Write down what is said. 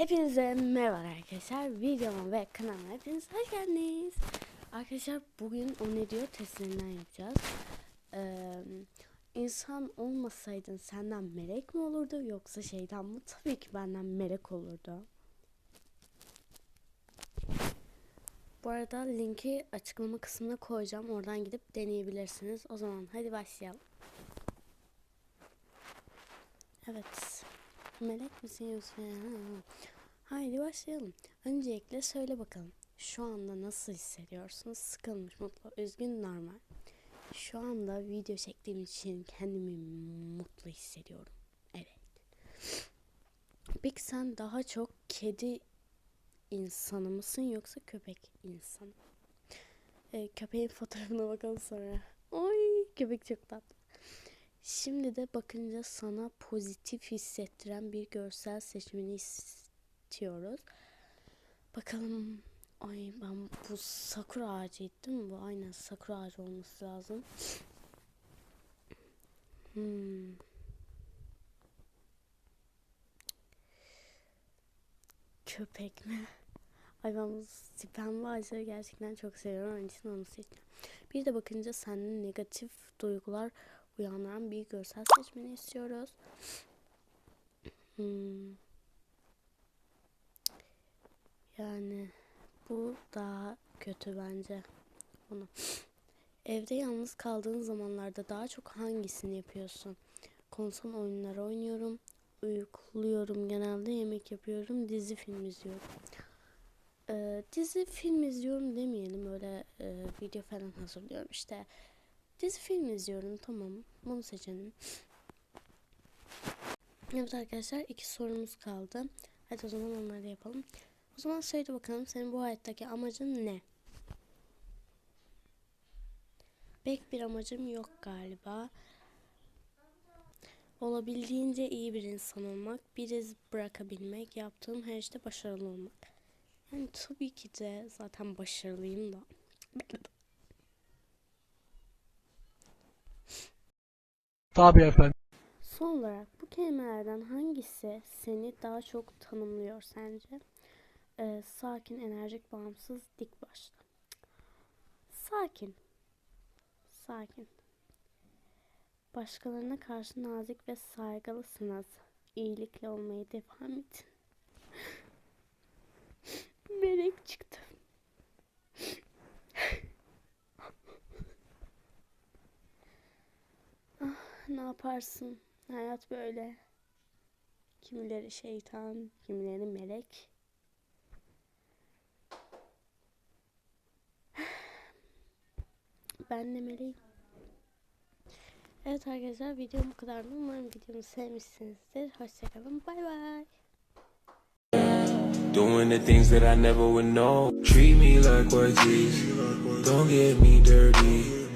Hepinize merhaba arkadaşlar. Videoma ve kanalıma hepiniz hoş geldiniz. Arkadaşlar bugün o ne diyor testlerinden yapacağız. Ee, insan olmasaydın senden melek mi olurdu yoksa şeytan mı? Tabii ki benden melek olurdu. Bu arada linki açıklama kısmına koyacağım. Oradan gidip deneyebilirsiniz. O zaman hadi başlayalım. Evet. Melek misin yoksa? Ha. Haydi başlayalım. Öncelikle söyle bakalım. Şu anda nasıl hissediyorsun? Sıkılmış, mutlu, üzgün, normal. Şu anda video çektiğim için kendimi mutlu hissediyorum. Evet. Peki sen daha çok kedi insanı mısın yoksa köpek insanı? Ee, köpeğin fotoğrafına bakalım sonra. Oy köpek çok tatlı. Şimdi de bakınca sana pozitif hissettiren bir görsel seçmeni istiyoruz. Bakalım. Ay ben bu sakura ağacıydı değil? Bu aynen sakura ağacı olması lazım. Hmm. Köpek mi? Ay ben bu pembe ağaçları gerçekten çok seviyorum. Onun için onu seçtim. Bir de bakınca sende negatif duygular uyandıran bir görsel seçmeni istiyoruz. Hmm. Yani bu daha kötü bence. Onu. Evde yalnız kaldığın zamanlarda daha çok hangisini yapıyorsun? Konsol oyunları oynuyorum. Uykuluyorum genelde. Yemek yapıyorum. Dizi film izliyorum. Ee, dizi film izliyorum demeyelim. Öyle e, video falan hazırlıyorum. İşte dizi film izliyorum. Tamam. Bunu seçelim. Evet arkadaşlar iki sorumuz kaldı. Hadi o zaman onları yapalım. O zaman söyle bakalım senin bu hayattaki amacın ne? Pek bir amacım yok galiba. Olabildiğince iyi bir insan olmak, bir iz bırakabilmek, yaptığım her işte başarılı olmak. Yani tabii ki de zaten başarılıyım da. Tabii efendim. Son olarak bu kelimelerden hangisi seni daha çok tanımlıyor sence? Ee, sakin, enerjik, bağımsız, dik başlı. Sakin. Sakin. Başkalarına karşı nazik ve saygılısınız. İyilikle olmaya devam edin. Melek çıktı. ah, ne yaparsın? Hayat böyle. Kimileri şeytan, kimileri melek. Ben de meleğim. Evet arkadaşlar videom bu kadardı. Umarım videomu sevmişsinizdir. Hoşçakalın. Bay bay. Doing the things that I never would know. Treat me like what. Don't get me dirty.